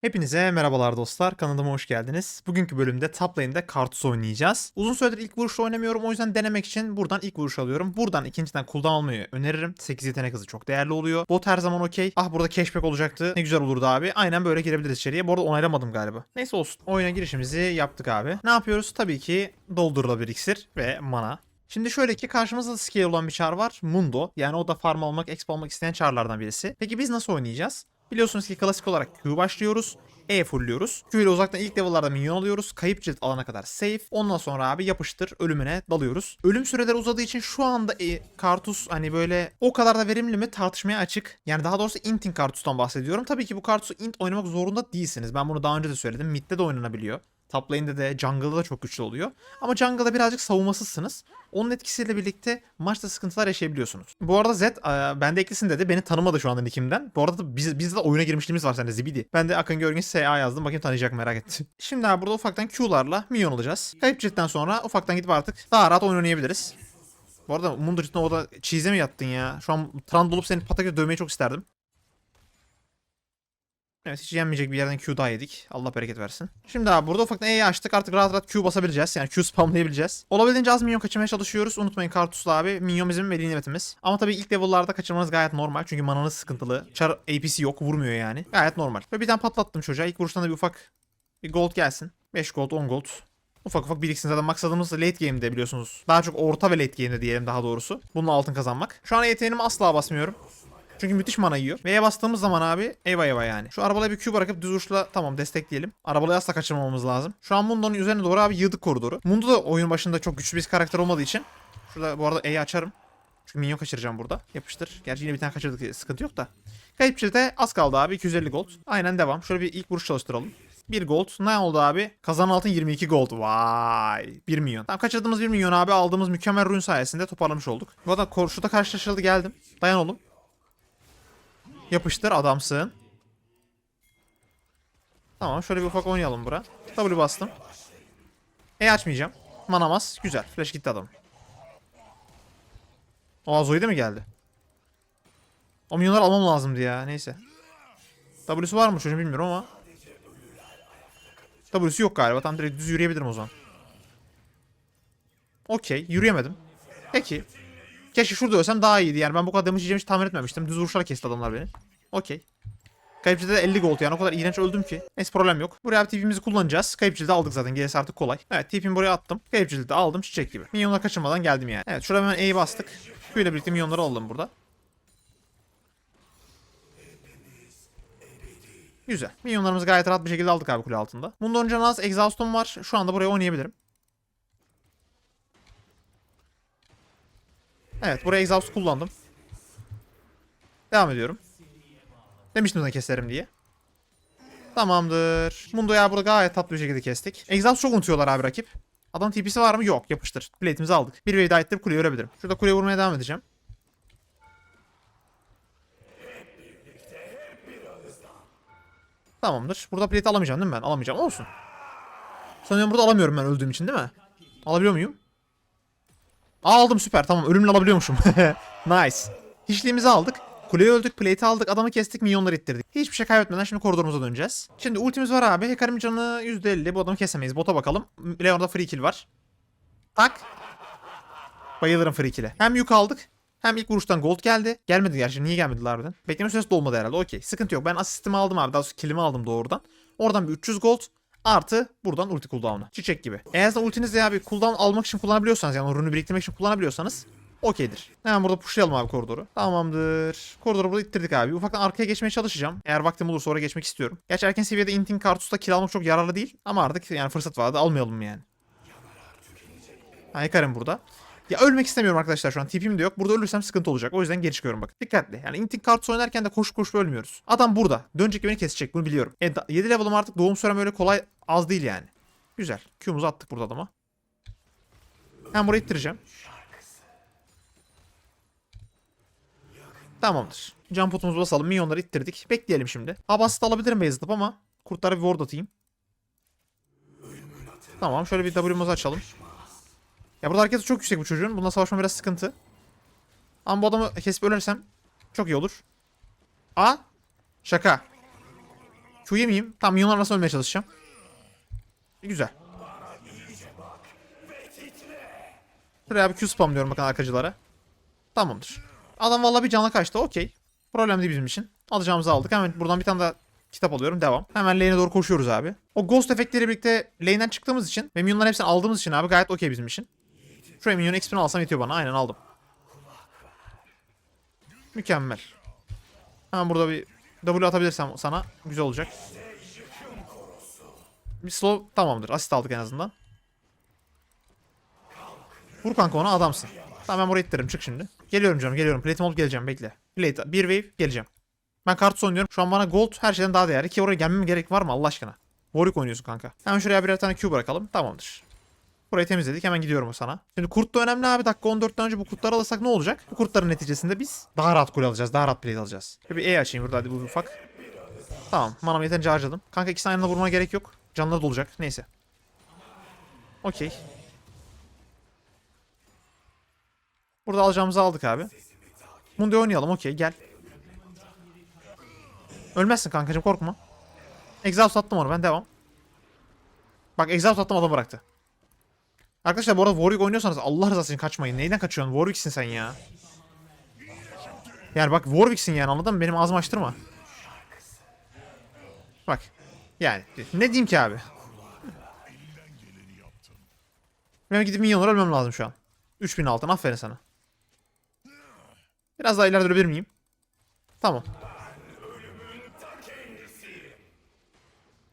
Hepinize merhabalar dostlar. Kanalıma hoş geldiniz. Bugünkü bölümde top lane'de oynayacağız. Uzun süredir ilk vuruşla oynamıyorum. O yüzden denemek için buradan ilk vuruş alıyorum. Buradan ikinciden cooldown almayı öneririm. 8 yetenek hızı çok değerli oluyor. Bot her zaman okey. Ah burada cashback olacaktı. Ne güzel olurdu abi. Aynen böyle girebiliriz içeriye. Bu arada onaylamadım galiba. Neyse olsun. Oyuna girişimizi yaptık abi. Ne yapıyoruz? Tabii ki doldurulabilir iksir ve mana. Şimdi şöyle ki karşımızda da scale olan bir çar var. Mundo. Yani o da farm almak, exp almak isteyen çarlardan birisi. Peki biz nasıl oynayacağız? Biliyorsunuz ki klasik olarak Q başlıyoruz. E fullliyoruz. Q ile uzaktan ilk level'larda minyon alıyoruz. Kayıp cilt alana kadar safe. Ondan sonra abi yapıştır ölümüne dalıyoruz. Ölüm süreleri uzadığı için şu anda e, Kartus hani böyle o kadar da verimli mi tartışmaya açık. Yani daha doğrusu Inting Kartus'tan bahsediyorum. Tabii ki bu Kartus'u int oynamak zorunda değilsiniz. Ben bunu daha önce de söyledim. Mid'de de oynanabiliyor. Top lane'de de jungle'da da çok güçlü oluyor. Ama jungle'da birazcık savunmasızsınız. Onun etkisiyle birlikte maçta sıkıntılar yaşayabiliyorsunuz. Bu arada Zed e, bende eklesin dedi. Beni tanımadı şu anda nickimden. Bu arada da biz, bizde de oyuna girmişliğimiz var sende Zibidi. Ben de Akın Görgün SA yazdım. Bakayım tanıyacak merak ettim. Şimdi abi burada ufaktan Q'larla minyon alacağız. Kayıp cidden sonra ufaktan gidip artık daha rahat oyun oynayabiliriz. Bu arada Mundur cidden orada cheese'e mi yattın ya? Şu an Trund olup seni patakya dövmeyi çok isterdim. Evet hiç yenmeyecek bir yerden Q daha yedik. Allah bereket versin. Şimdi abi burada ufaktan E'yi açtık. Artık rahat rahat Q basabileceğiz. Yani Q spamlayabileceğiz. Olabildiğince az minyon kaçırmaya çalışıyoruz. Unutmayın Kartus'la abi. Minyon bizim veli nimetimiz. Ama tabii ilk level'larda kaçırmanız gayet normal. Çünkü mananız sıkıntılı. Char AP'si yok. Vurmuyor yani. Gayet normal. Ve bir tane patlattım çocuğa. İlk vuruştan da bir ufak bir gold gelsin. 5 gold 10 gold. Ufak ufak biriksin zaten maksadımız late game'de biliyorsunuz. Daha çok orta ve late game'de diyelim daha doğrusu. Bununla altın kazanmak. Şu an yeteneğimi asla basmıyorum. Çünkü müthiş mana yiyor. V'ye bastığımız zaman abi eyvah eyvah yani. Şu arabalaya bir Q bırakıp düz uçla tamam destekleyelim. Arabayı asla kaçırmamamız lazım. Şu an Mundo'nun üzerine doğru abi yığdık koridoru. Mundo da oyun başında çok güçlü bir karakter olmadığı için. Şurada bu arada E'yi açarım. Çünkü minyon kaçıracağım burada. Yapıştır. Gerçi yine bir tane kaçırdık sıkıntı yok da. Kayıp çifte az kaldı abi 250 gold. Aynen devam. Şöyle bir ilk vuruş çalıştıralım. 1 gold. Ne oldu abi? Kazanan altın 22 gold. Vay. 1 milyon. Tamam kaçırdığımız 1 milyon abi aldığımız mükemmel rune sayesinde toparlamış olduk. Bu arada kor- şurada karşılaşıldı geldim. Dayan oğlum. Yapıştır adamsın. Tamam şöyle bir ufak oynayalım bura. W bastım. E açmayacağım. Manamaz. Güzel. Flash gitti adam. Aa Zoe de mi geldi? O milyonları almam lazımdı ya. Neyse. W'su var mı çocuğun bilmiyorum ama. W'su yok galiba. Tam direkt düz yürüyebilirim o zaman. Okey. Yürüyemedim. Peki. Keşke şurada ölsem daha iyiydi. Yani ben bu kadar damage yiyeceğimi hiç tahmin etmemiştim. Düz vuruşlarla kesti adamlar beni. Okey. Kayıpçıda da 50 gold yani o kadar iğrenç öldüm ki. Neyse problem yok. Buraya TP'mizi kullanacağız. Kayıpçıda aldık zaten. Gerisi artık kolay. Evet TP'mi buraya attım. Kayıpçıda da aldım çiçek gibi. Minyonları kaçırmadan geldim yani. Evet şuraya hemen E'yi bastık. Q ile birlikte minyonları aldım burada. Güzel. Minyonlarımızı gayet rahat bir şekilde aldık abi kule altında. Bundan önce az exhaust'um var. Şu anda buraya oynayabilirim. Evet buraya exhaust kullandım. Devam ediyorum. Demiştim sana keserim diye. Tamamdır. Mundo ya burada gayet tatlı bir şekilde kestik. Exhaust çok unutuyorlar abi rakip. Adam TP'si var mı? Yok. Yapıştır. Plate'imizi aldık. Bir wave daha ettirip kuleyi örebilirim. Şurada kuleye vurmaya devam edeceğim. Tamamdır. Burada plate alamayacağım değil mi ben? Alamayacağım. Olsun. Sanıyorum burada alamıyorum ben öldüğüm için değil mi? Alabiliyor muyum? Aldım süper tamam ölümle alabiliyormuşum. nice. Hiçliğimizi aldık. Kuleyi öldük, plate'i aldık, adamı kestik, minyonları ittirdik. Hiçbir şey kaybetmeden şimdi koridorumuza döneceğiz. Şimdi ultimiz var abi. Hekarim canı %50. Bu adamı kesemeyiz. Bota bakalım. Leon'da free kill var. Tak. Bayılırım free kill'e. Hem yük aldık. Hem ilk vuruştan gold geldi. Gelmedi gerçi. Niye gelmediler harbiden? Bekleme süresi dolmadı herhalde. Okey. Sıkıntı yok. Ben asistimi aldım abi. Daha sonra killimi aldım doğrudan. Oradan bir 300 gold. Artı buradan ulti cooldown'u. Çiçek gibi. Eğer de ultinizi ya bir cooldown almak için kullanabiliyorsanız yani rune'u biriktirmek için kullanabiliyorsanız okeydir. Hemen burada pushlayalım abi koridoru. Tamamdır. Koridoru burada ittirdik abi. Ufaktan arkaya geçmeye çalışacağım. Eğer vaktim olursa oraya geçmek istiyorum. Gerçi erken seviyede Inting Kartus'ta kill almak çok yararlı değil. Ama artık yani fırsat vardı almayalım yani. Ha burada. Ya ölmek istemiyorum arkadaşlar şu an. Tipim de yok. Burada ölürsem sıkıntı olacak. O yüzden geri çıkıyorum bak. Dikkatli. Yani Inting Kartus oynarken de koşup koşup ölmüyoruz. Adam burada. Dönecek beni kesecek. Bunu biliyorum. E, 7 level'ım artık doğum sürem öyle kolay az değil yani. Güzel. Q'muzu attık burada adama. Ben burayı ittireceğim. Tamamdır. Can potumuzu basalım. Minyonları ittirdik. Bekleyelim şimdi. Habas'ı da alabilirim atıp ama kurtlara bir ward atayım. Tamam. Şöyle bir W'muzu açalım. Ya burada hareketi çok yüksek bu çocuğun. Bununla savaşma biraz sıkıntı. Ama bu adamı kesip ölersem çok iyi olur. A. Şaka. Q yemeyeyim. Tamam minyonlar nasıl ölmeye çalışacağım. Güzel. Şuraya bir Q spamlıyorum bakın arkacılara. Tamamdır. Adam vallahi bir canla kaçtı. Okey. Problem değil bizim için. Alacağımızı aldık. Hemen buradan bir tane daha kitap alıyorum. Devam. Hemen lane'e doğru koşuyoruz abi. O ghost efektleriyle birlikte lane'den çıktığımız için ve minyonların hepsini aldığımız için abi gayet okey bizim için. Şuraya minyon XP'ni alsam yetiyor bana. Aynen aldım. Mükemmel. Hemen burada bir W atabilirsem sana güzel olacak. Bir slow tamamdır. Asist aldık en azından. Vur kanka ona adamsın. Tamam ben buraya ittiririm çık şimdi. Geliyorum canım geliyorum. Plate'im olup geleceğim bekle. Plate bir wave geleceğim. Ben kart oynuyorum. Şu an bana gold her şeyden daha değerli ki oraya gelmeme gerek var mı Allah aşkına? Warwick oynuyorsun kanka. Hemen şuraya birer tane Q bırakalım. Tamamdır. Burayı temizledik. Hemen gidiyorum sana. Şimdi kurt da önemli abi. Dakika 14'ten önce bu kurtları alırsak ne olacak? Bu kurtların neticesinde biz daha rahat kule alacağız. Daha rahat plate alacağız. Şöyle bir E açayım burada hadi bu ufak. Tamam. Manamı yeterince harcadım. Kanka ikisini aynı vurmana gerek yok. Canları dolacak. Neyse. Okey. Burada alacağımızı aldık abi. Mundi oynayalım okey gel. Ölmezsin kankacım korkma. Exhaust attım onu ben devam. Bak exhaust attım adam bıraktı. Arkadaşlar bu arada Warwick oynuyorsanız Allah rızası için kaçmayın. Neyden kaçıyorsun? Warwick'sin sen ya. Yani bak Warwick'sin yani anladın mı? Benim ağzımı açtırma. Bak. Yani ne diyeyim ki abi? Benim gidip milyonlar ölmem lazım şu an. 3000 altın aferin sana. Biraz daha ileride ölebilir miyim? Tamam.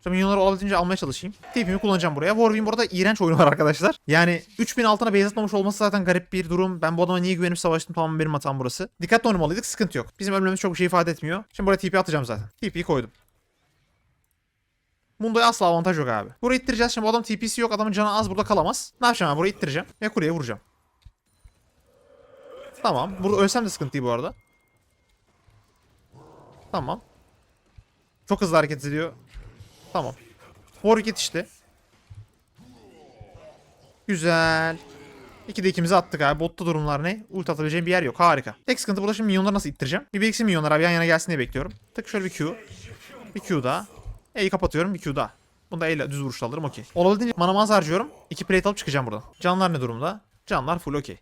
Şu milyonları olabildiğince almaya çalışayım. TP'mi kullanacağım buraya. Warwick'in burada iğrenç oyunu var arkadaşlar. Yani 3000 altına base atmamış olması zaten garip bir durum. Ben bu adama niye güvenip savaştım tamam benim hatam burası. Dikkatli oynamalıydık sıkıntı yok. Bizim ölmemiz çok bir şey ifade etmiyor. Şimdi buraya TP atacağım zaten. TP'yi koydum. Mundo'ya asla avantaj yok abi. Burayı ittireceğiz. Şimdi bu adam TP'si yok. Adamın canı az burada kalamaz. Ne yapacağım abi? Burayı ittireceğim. Ve kuleye vuracağım. Tamam. Burada ölsem de sıkıntı değil bu arada. Tamam. Çok hızlı hareket ediyor. Tamam. Warwick yetişti. Güzel. İki de ikimizi attık abi. Botta durumlar ne? Ult atabileceğim bir yer yok. Harika. Tek sıkıntı burada şimdi minyonları nasıl ittireceğim? Bir biriksin minyonlar abi yan yana gelsin diye bekliyorum. Tık şöyle bir Q. Bir Q daha. E'yi kapatıyorum bir Q daha. Bunu da E ile düz vuruşla alırım okey. Olabildiğince manamı az harcıyorum. İki plate alıp çıkacağım buradan. Canlar ne durumda? Canlar full okey.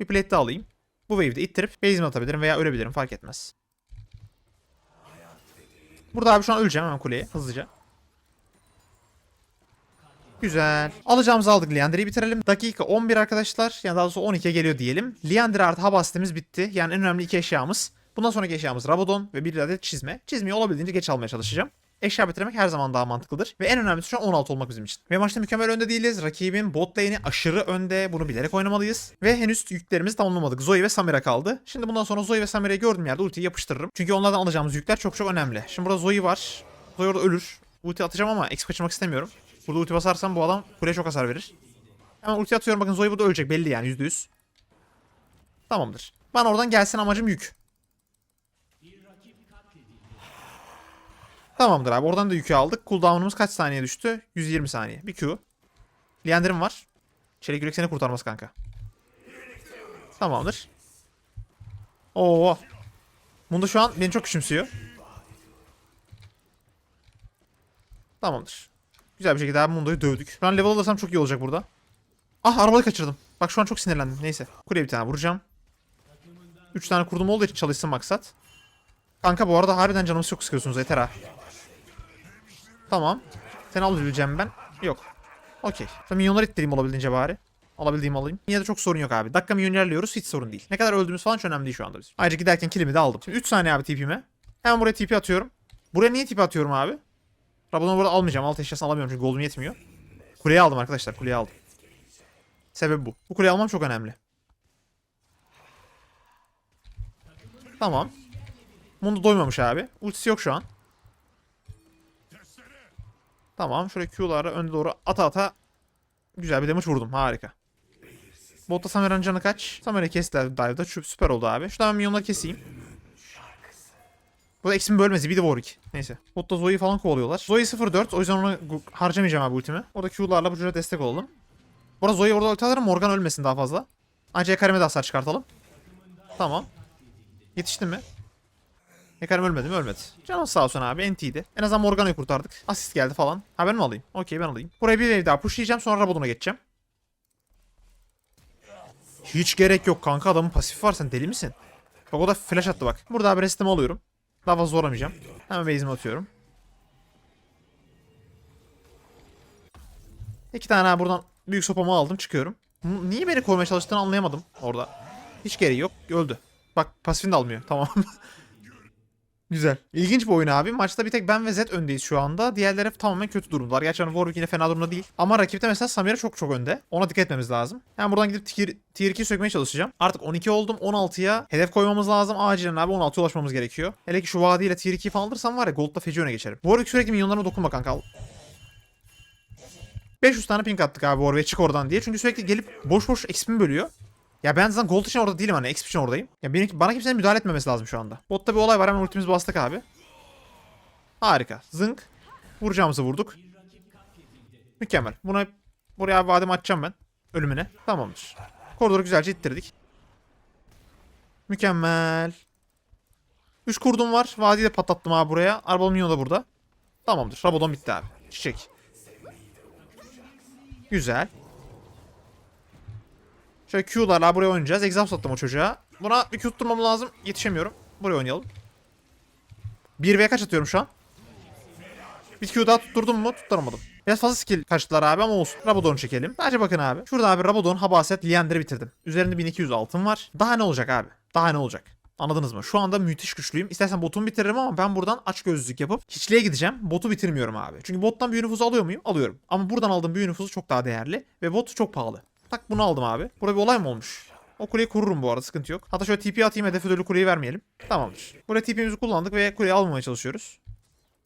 Bir plate daha alayım. Bu wave'de ittirip base'imi atabilirim veya ölebilirim fark etmez. Burada abi şu an öleceğim hemen kuleye hızlıca. Güzel. Alacağımızı aldık Liandry'i bitirelim. Dakika 11 arkadaşlar. Yani daha doğrusu 12'ye geliyor diyelim. Liandry artı hava sistemimiz bitti. Yani en önemli iki eşyamız. Bundan sonraki eşyamız Rabadon ve bir adet çizme. Çizmeyi olabildiğince geç almaya çalışacağım. Eşya bitirmek her zaman daha mantıklıdır. Ve en önemlisi şu an 16 olmak bizim için. Ve maçta mükemmel önde değiliz. Rakibin bot lane'i aşırı önde. Bunu bilerek oynamalıyız. Ve henüz yüklerimizi tamamlamadık. Zoe ve Samira kaldı. Şimdi bundan sonra Zoe ve Samira'yı gördüğüm yerde ultiyi yapıştırırım. Çünkü onlardan alacağımız yükler çok çok önemli. Şimdi burada Zoe var. Zoe orada ölür. Ulti atacağım ama X kaçırmak istemiyorum. Burada ulti basarsam bu adam kuleye çok hasar verir. Hemen ulti atıyorum bakın Zoe burada ölecek belli yani %100. Tamamdır. Bana oradan gelsin amacım yük. Tamamdır abi oradan da yükü aldık. Cooldown'umuz kaç saniye düştü? 120 saniye. Bir Q. Liandrim var. Çelik yürek seni kurtarmaz kanka. Tamamdır. Oo. Bunda şu an beni çok küçümsüyor. Tamamdır. Güzel bir şekilde abi Mundo'yu dövdük. An level alırsam çok iyi olacak burada. Ah arabayı kaçırdım. Bak şu an çok sinirlendim. Neyse. Kuleye bir tane vuracağım. 3 tane kurdum olduğu için çalışsın maksat. Kanka bu arada harbiden canımı çok sıkıyorsunuz yeter ha. Tamam. Seni alabileceğim ben. Yok. Okey. Şimdi milyonları ittireyim olabildiğince bari. Alabildiğimi alayım. Yine de çok sorun yok abi. Dakika milyonlarlıyoruz hiç sorun değil. Ne kadar öldüğümüz falan hiç önemli değil şu anda bizim. Ayrıca giderken kilimi de aldım. Şimdi 3 saniye abi TP'me. Hemen buraya TP atıyorum. Buraya niye TP atıyorum abi? Rabadon'u burada almayacağım. Alt eşyasını alamıyorum çünkü gold'um yetmiyor. Kuleyi aldım arkadaşlar. Kuleyi aldım. Sebebi bu. Bu kuleyi almam çok önemli. Tamam. Mundo doymamış abi. Ultisi yok şu an. Tamam. Şöyle Q'lara önde doğru ata ata güzel bir damage vurdum. Harika. Botta Samira'nın canı kaç? Samira kestiler dive'da. Süper oldu abi. Şuradan ben minyonları keseyim. Bu da eksimi bölmesi. Bir de Warwick. Neyse. Botta Zoe'yi falan kovalıyorlar. Zoe 0-4. O yüzden onu harcamayacağım abi ultimi. Orada Q'larla bu çocuğa destek olalım. Bu arada Zoe'yi orada ulti alırım. Morgan ölmesin daha fazla. Ancak Karim'e de hasar çıkartalım. Tamam. Yetiştin mi? Hekarim ölmedi mi? Ölmedi. Canım sağ olsun abi. NT'ydi. En azından Morgana'yı kurtardık. Asist geldi falan. Ha ben mi alayım? Okey ben alayım. Buraya bir wave daha pushlayacağım sonra Rabadon'a geçeceğim. Hiç gerek yok kanka adamın pasifi var sen deli misin? Bak o da flash attı bak. Burada abi restimi alıyorum. Daha fazla zoramayacağım. Hemen base'imi atıyorum. İki tane buradan büyük sopamı aldım çıkıyorum. Niye beni korumaya çalıştığını anlayamadım orada. Hiç gereği yok. Öldü. Bak pasifini de almıyor. Tamam. Güzel. İlginç bir oyun abi. Maçta bir tek ben ve Zed öndeyiz şu anda. Diğerleri tamamen kötü durumdalar. Gerçi hani Warwick yine fena durumda değil. Ama rakipte mesela Samira çok çok önde. Ona dikkat etmemiz lazım. Yani buradan gidip tier, tier 2 sökmeye çalışacağım. Artık 12 oldum. 16'ya hedef koymamız lazım. Acilen abi 16'ya ulaşmamız gerekiyor. Hele ki şu vadiyle tier 2'yi falan alırsam var ya Gold'da feci öne geçerim. Warwick sürekli minyonlarına dokunma kanka. Al. 500 tane ping attık abi Warwick'e çık oradan diye. Çünkü sürekli gelip boş boş XP'mi bölüyor. Ya ben zaten gold için orada değilim hani XP için oradayım. Ya benim, bana kimsenin müdahale etmemesi lazım şu anda. Botta bir olay var hemen ultimizi bastık abi. Harika. Zınk. Vuracağımızı vurduk. Mükemmel. Buna buraya abi vademi açacağım ben. Ölümüne. Tamamdır. Koridoru güzelce ittirdik. Mükemmel. 3 kurdum var. Vadiyi de patlattım abi buraya. Arabalı minyon da burada. Tamamdır. Rabadon bitti abi. Çiçek. Güzel. Şöyle Q'larla buraya oynayacağız. Exhaust attım o çocuğa. Buna bir Q tutturmam lazım. Yetişemiyorum. Buraya oynayalım. 1v kaç atıyorum şu an? Bir Q daha tutturdum mu? Tutturamadım. Biraz fazla skill kaçtılar abi ama olsun. Rabadon'u çekelim. Sadece bakın abi. Şurada abi Rabadon, Habaset, Liander'i bitirdim. Üzerinde 1200 altın var. Daha ne olacak abi? Daha ne olacak? Anladınız mı? Şu anda müthiş güçlüyüm. İstersen botumu bitiririm ama ben buradan aç gözlük yapıp hiçliğe gideceğim. Botu bitirmiyorum abi. Çünkü bottan büyü nüfusu alıyor muyum? Alıyorum. Ama buradan aldığım büyü nüfusu çok daha değerli. Ve bot çok pahalı. Tak bunu aldım abi. Burada bir olay mı olmuş? O kuleyi kururum bu arada sıkıntı yok. Hatta şöyle TP atayım hedefe dölü kuleyi vermeyelim. Tamamdır. Buraya TP'mizi kullandık ve kuleyi almamaya çalışıyoruz.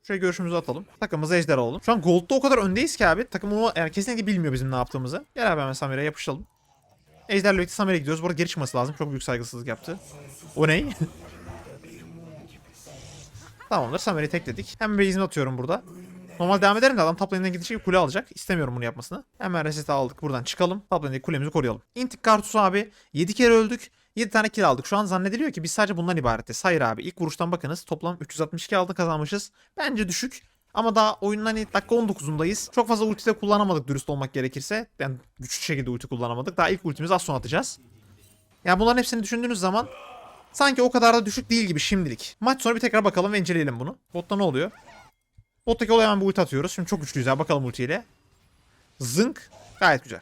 Şöyle görüşümüzü atalım. Takımımıza ejder alalım. Şu an Gold'da o kadar öndeyiz ki abi. Takım onu yani kesinlikle bilmiyor bizim ne yaptığımızı. Gel abi hemen Samir'e yapışalım. Ejder'le birlikte Samir'e gidiyoruz. Bu arada geri çıkması lazım. Çok büyük saygısızlık yaptı. O ne? Tamamdır. Samir'i tekledik. Hemen base'ini atıyorum burada. Normal devam ederim de adam top lane'den gidecek kule alacak. İstemiyorum bunu yapmasını. Hemen reset aldık. Buradan çıkalım. Top lane'deki kulemizi koruyalım. Intik Kartusu abi. 7 kere öldük. 7 tane kill aldık. Şu an zannediliyor ki biz sadece bundan ibaretiz. Hayır abi. İlk vuruştan bakınız. Toplam 362 aldı kazanmışız. Bence düşük. Ama daha oyunun hani dakika 19'undayız. Çok fazla ulti de kullanamadık dürüst olmak gerekirse. Yani güçlü şekilde ulti kullanamadık. Daha ilk ultimizi az sonra atacağız. Ya bunların hepsini düşündüğünüz zaman sanki o kadar da düşük değil gibi şimdilik. Maç sonra bir tekrar bakalım ve inceleyelim bunu. Botta ne oluyor? Bottaki olaya hemen bir ulti atıyoruz. Şimdi çok güçlüyüz ya. Bakalım ultiyle. Zınk. Gayet güzel.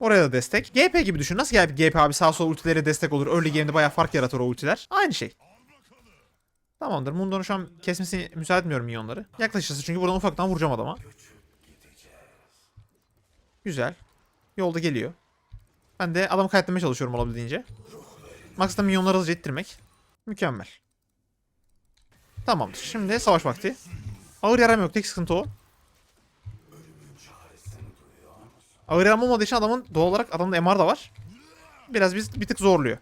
Oraya da destek. GP gibi düşün. Nasıl GP, GP abi sağ sol ultilere destek olur. Early game'de bayağı fark yaratır o ultiler. Aynı şey. Tamamdır. Mundo'nun şu an kesmesini müsaade etmiyorum minyonları. Yaklaşırsa çünkü buradan ufaktan vuracağım adama. Güzel. Yolda geliyor. Ben de adamı kaydetmeye çalışıyorum olabildiğince. Maksat'ta minyonları hızlıca ittirmek. Mükemmel. Tamamdır. Şimdi savaş vakti. Ağır yaram yok. Tek sıkıntı o. Ağır yaram olmadığı için adamın doğal olarak adamda MR da var. Biraz biz bir tık zorluyor.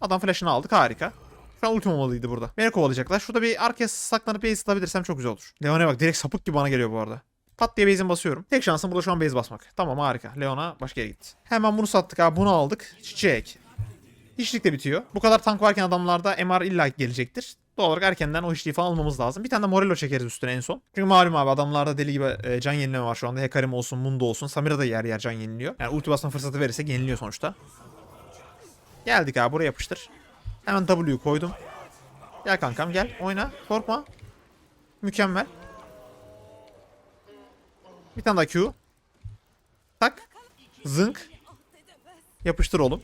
Adam flash'ını aldık. Harika. Şu an ultim olmalıydı burada. Beni kovalayacaklar. Şurada bir arkaya saklanıp base atabilirsem çok güzel olur. Leon'a bak direkt sapık gibi bana geliyor bu arada. Pat diye base'imi basıyorum. Tek şansım burada şu an base basmak. Tamam harika. Leon'a başka yere gitti. Hemen bunu sattık abi. Bunu aldık. Çiçek. Hiçlik de bitiyor. Bu kadar tank varken adamlarda MR illa gelecektir. Doğal olarak erkenden o işliği falan almamız lazım. Bir tane de Morello çekeriz üstüne en son. Çünkü malum abi adamlarda deli gibi e, can yenileme var şu anda. Hekarim olsun, Mundo olsun. Samira da yer yer can yeniliyor. Yani ulti basma fırsatı verirsek yeniliyor sonuçta. Geldik abi buraya yapıştır. Hemen W koydum. Gel kankam gel oyna. Korkma. Mükemmel. Bir tane daha Q. Tak. Zınk. Yapıştır oğlum.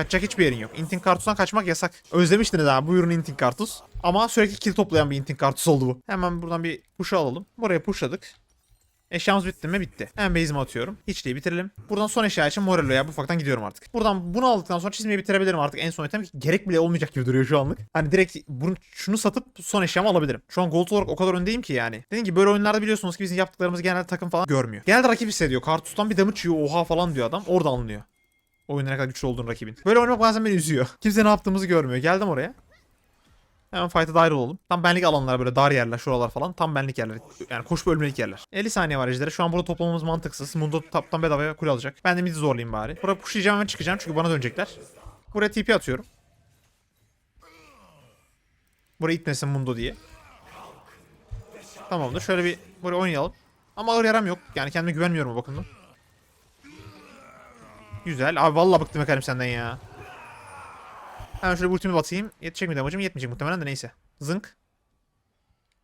Kaçacak hiçbir yerin yok. Inting Kartus'tan kaçmak yasak. Özlemiştiniz abi buyurun Inting Kartus. Ama sürekli kill toplayan bir Inting Kartus oldu bu. Hemen buradan bir push'u alalım. Buraya pushladık. Eşyamız bitti mi? Bitti. Hemen base'imi atıyorum. Hiçliği bitirelim. Buradan son eşya için Morello'ya ufaktan gidiyorum artık. Buradan bunu aldıktan sonra çizmeyi bitirebilirim artık en son item. Gerek bile olmayacak gibi duruyor şu anlık. Hani direkt bunu, şunu satıp son eşyamı alabilirim. Şu an gold olarak o kadar öndeyim ki yani. Dediğim gibi böyle oyunlarda biliyorsunuz ki bizim yaptıklarımız genelde takım falan görmüyor. Genelde rakip hissediyor. Kartus'tan bir damage yiyor oha falan diyor adam. Orada anlıyor. Oyunda ne kadar güçlü olduğunu rakibin. Böyle oynamak bazen beni üzüyor. Kimse ne yaptığımızı görmüyor. Geldim oraya. Hemen fight'a dahil olalım. Tam benlik alanlar böyle dar yerler şuralar falan. Tam benlik yerler. Yani koşup ölmelik yerler. 50 saniye var ejderi. Şu an burada toplamamız mantıksız. Mundo taptan bedavaya kule alacak. Ben de midi zorlayayım bari. Buraya pushlayacağım ve çıkacağım çünkü bana dönecekler. Buraya TP atıyorum. Buraya itmesin Mundo diye. Tamamdır. Şöyle bir buraya oynayalım. Ama ağır yaram yok. Yani kendime güvenmiyorum o bakımdan. Güzel. Abi vallahi bıktım Ekarim senden ya. Hemen şöyle ultimi batayım. Yetecek mi damacım? Yetmeyecek muhtemelen de neyse. Zınk.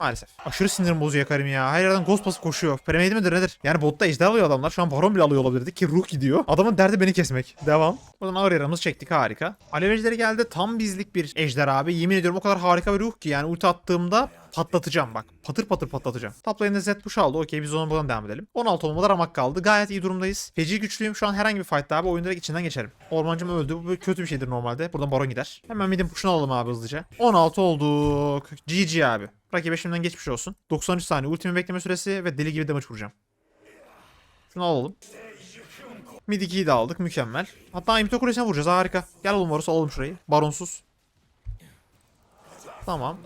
Maalesef. Aşırı sinirim bozuyor Ekarim ya. Her yerden ghost basıp koşuyor. Premade midir nedir? Yani botta ejder alıyor adamlar. Şu an baron bile alıyor olabilirdi ki ruh gidiyor. Adamın derdi beni kesmek. Devam. Buradan ağır yaramızı çektik harika. Alev ejderi geldi. Tam bizlik bir ejder abi. Yemin ediyorum o kadar harika bir ruh ki yani ulti attığımda patlatacağım bak. Patır patır patlatacağım. Top lane'de Z push aldı. Okey biz ona buradan devam edelim. 16 olmada ramak kaldı. Gayet iyi durumdayız. Feci güçlüyüm. Şu an herhangi bir fight'ta abi oyun içinden geçerim. Ormancım öldü. Bu kötü bir şeydir normalde. Buradan baron gider. Hemen midin push'unu alalım abi hızlıca. 16 olduk. GG abi. Rakibe şimdiden geçmiş olsun. 93 saniye ultimi bekleme süresi ve deli gibi damage vuracağım. Şunu alalım. Mid 2'yi de aldık. Mükemmel. Hatta Imito Kulesi'ne vuracağız. Harika. Gel oğlum Varus alalım şurayı. Baronsuz. Tamam.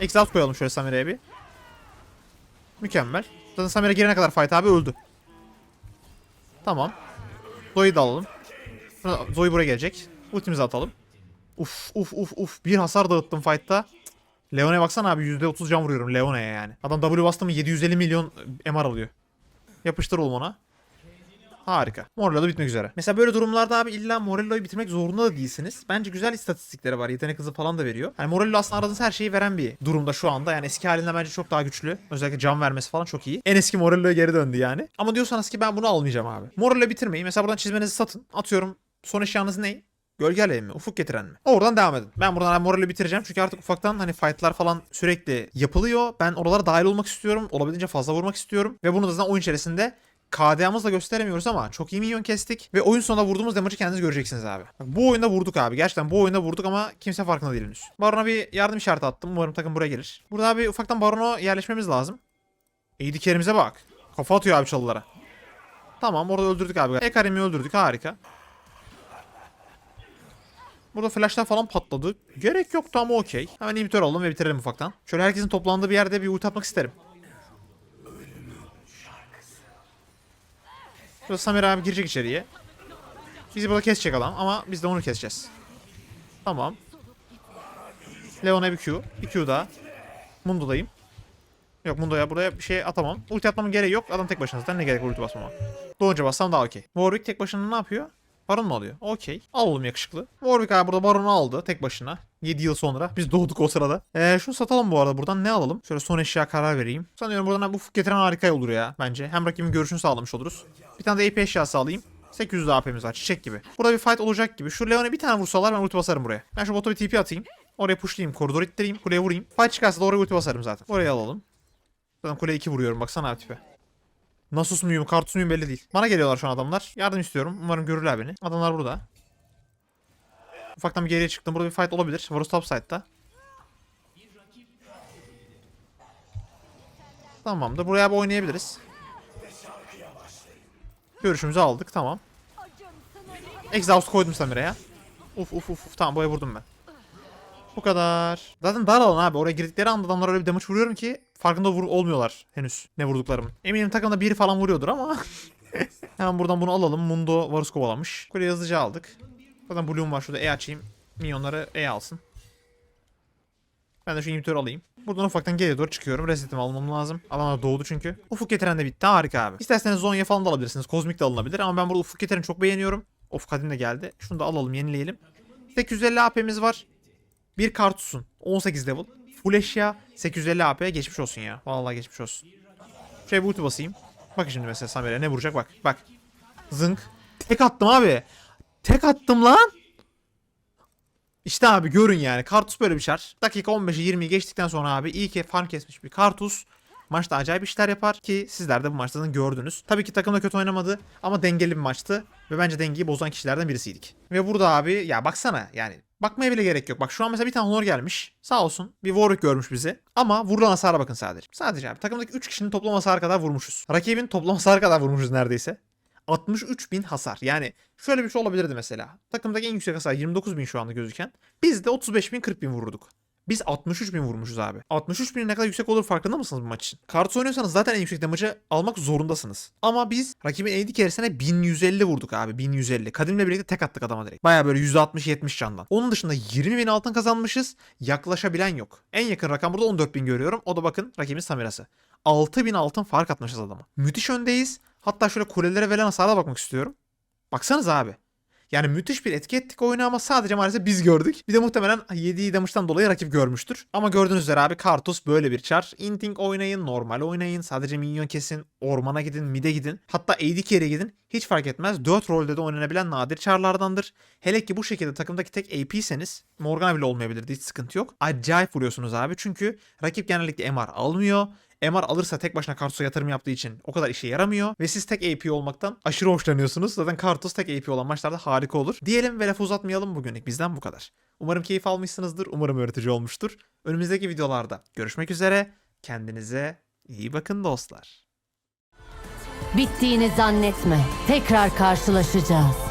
Exhaust koyalım şöyle Samira'ya bir. Mükemmel. Zaten Samira girene kadar fight abi öldü. Tamam. Zoe'yi de alalım. Zoe buraya gelecek. Ultimizi atalım. Uf uf uf uf. Bir hasar dağıttım fight'ta. Leone'ye baksana abi %30 can vuruyorum Leone'ye yani. Adam W bastı mı 750 milyon MR alıyor. Yapıştır oğlum ona. Harika. Morello bitmek üzere. Mesela böyle durumlarda abi illa Morello'yu bitirmek zorunda da değilsiniz. Bence güzel istatistikleri var. Yetenek hızı falan da veriyor. Hani Morello aslında aradığınız her şeyi veren bir durumda şu anda. Yani eski halinden bence çok daha güçlü. Özellikle can vermesi falan çok iyi. En eski Morello'ya geri döndü yani. Ama diyorsanız ki ben bunu almayacağım abi. Morello bitirmeyi mesela buradan çizmenizi satın. Atıyorum son eşyanız ne? Gölge alevi mi? Ufuk getiren mi? Oradan devam edin. Ben buradan morali bitireceğim. Çünkü artık ufaktan hani fightlar falan sürekli yapılıyor. Ben oralara dahil olmak istiyorum. Olabildiğince fazla vurmak istiyorum. Ve bunu da zaten oyun içerisinde KDA'mızla gösteremiyoruz ama çok iyi minyon kestik. Ve oyun sonunda vurduğumuz damage'ı kendiniz göreceksiniz abi. Bu oyunda vurduk abi. Gerçekten bu oyunda vurduk ama kimse farkında değil henüz. Baron'a bir yardım işareti attım. Umarım takım buraya gelir. Burada abi ufaktan Baron'a yerleşmemiz lazım. İyi dikerimize bak. Kafa atıyor abi çalılara. Tamam orada öldürdük abi. Ekarim'i öldürdük harika. Burada flashlar falan patladı. Gerek yoktu ama okey. Hemen inhibitor alalım ve bitirelim ufaktan. Şöyle herkesin toplandığı bir yerde bir ulti atmak isterim. Burada Samir abi girecek içeriye. Bizi burada kesecek adam ama biz de onu keseceğiz. Tamam. Leon'a bir Q. Bir Q daha. Mundo'dayım. Yok Mundo'ya buraya bir şey atamam. Ulti atmamın gereği yok. Adam tek başına zaten ne gerek ulti basmama. Doğunca bassam daha okey. Warwick tek başına ne yapıyor? Baron mu alıyor? Okey. Al oğlum yakışıklı. Warwick abi burada Baron'u aldı tek başına. 7 yıl sonra. Biz doğduk o sırada. Ee, şunu satalım bu arada. Buradan ne alalım? Şöyle son eşya karar vereyim. Sanıyorum buradan bu getiren harika olur ya bence. Hem rakibin görüşünü sağlamış oluruz. Bir tane de AP eşyası alayım. 800 de AP'miz var. Çiçek gibi. Burada bir fight olacak gibi. Şu Leon'e bir tane vursalar ben ulti basarım buraya. Ben şu bota bir TP atayım. Oraya pushlayayım. Koridor ittireyim. Kuleye vurayım. Fight çıkarsa da oraya ulti basarım zaten. Oraya alalım. Zaten kuleye 2 vuruyorum. Baksana tipe. Nasus muyum, Kartus muyum belli değil. Bana geliyorlar şu an adamlar. Yardım istiyorum. Umarım görürler beni. Adamlar burada. Ufaktan bir geriye çıktım. Burada bir fight olabilir. Varus top side'da. Tamamdır. Buraya bir oynayabiliriz. Görüşümüzü aldık. Tamam. Exhaust koydum Samira'ya. Uf uf uf. uf. Tamam buraya vurdum ben. Bu kadar. Zaten dar alan abi. Oraya girdikleri anda adamlara öyle bir damage vuruyorum ki farkında vur olmuyorlar henüz ne vurduklarımın. Eminim takımda biri falan vuruyordur ama. Hemen buradan bunu alalım. Mundo Varus kovalamış. Kuleyi hızlıca aldık. Zaten Bloom var şurada. E açayım. Minyonları E alsın. Ben de şu inhibitörü alayım. Buradan ufaktan geriye doğru çıkıyorum. Resetimi almam lazım. Adamlar doğdu çünkü. Ufuk getiren de bitti. Harika abi. İsterseniz Zonya falan da alabilirsiniz. Kozmik de alınabilir ama ben burada ufuk getiren çok beğeniyorum. Of Kadim de geldi. Şunu da alalım yenileyelim. 850 AP'miz var. Bir kartusun. 18 level. Full eşya 850 AP geçmiş olsun ya. Vallahi geçmiş olsun. Şuraya bir ulti basayım. Bakın şimdi mesela Samir'e ne vuracak bak. Bak. Zınk. Tek attım abi. Tek attım lan. İşte abi görün yani. Kartus böyle bir şar. Dakika 15'i 20'yi geçtikten sonra abi iyi ki farm kesmiş bir Kartus. Maçta acayip işler yapar ki sizler de bu maçta gördünüz. Tabii ki takım da kötü oynamadı ama dengeli bir maçtı. Ve bence dengeyi bozan kişilerden birisiydik. Ve burada abi ya baksana yani Bakmaya bile gerek yok. Bak şu an mesela bir tane honor gelmiş. Sağ olsun. Bir Warwick görmüş bizi. Ama vurulan hasara bakın sadece. Sadece abi. Takımdaki 3 kişinin toplam hasarı kadar vurmuşuz. Rakibin toplam hasarı kadar vurmuşuz neredeyse. 63 bin hasar. Yani şöyle bir şey olabilirdi mesela. Takımdaki en yüksek hasar 29 bin şu anda gözüken. Biz de 35 bin 40 bin vururduk. Biz 63 bin vurmuşuz abi. 63 bin ne kadar yüksek olur farkında mısınız bu maç için? Kartus oynuyorsanız zaten en yüksek damage'ı almak zorundasınız. Ama biz rakibin AD carry'sine 1150 vurduk abi 1150. Kadimle birlikte tek attık adama direkt. Baya böyle %60-70 candan. Onun dışında 20 bin altın kazanmışız. Yaklaşabilen yok. En yakın rakam burada 14 bin görüyorum. O da bakın rakibin Samira'sı. 6000 altın fark atmışız adama. Müthiş öndeyiz. Hatta şöyle kulelere verilen hasara bakmak istiyorum. Baksanız abi. Yani müthiş bir etki ettik oyunu ama sadece maalesef biz gördük. Bir de muhtemelen yediği damage'dan dolayı rakip görmüştür. Ama gördüğünüz üzere abi Kartus böyle bir çar. Inting oynayın, normal oynayın, sadece minyon kesin, ormana gidin, mid'e gidin. Hatta AD carry'e gidin. Hiç fark etmez. 4 rolde de oynanabilen nadir çarlardandır. Hele ki bu şekilde takımdaki tek AP'seniz Morgana bile olmayabilirdi hiç sıkıntı yok. Acayip vuruyorsunuz abi çünkü rakip genellikle MR almıyor. MR alırsa tek başına Kartus'a yatırım yaptığı için o kadar işe yaramıyor. Ve siz tek AP olmaktan aşırı hoşlanıyorsunuz. Zaten Kartus tek AP olan maçlarda harika olur. Diyelim ve lafı uzatmayalım bugünlük. Bizden bu kadar. Umarım keyif almışsınızdır. Umarım öğretici olmuştur. Önümüzdeki videolarda görüşmek üzere. Kendinize iyi bakın dostlar. Bittiğini zannetme. Tekrar karşılaşacağız.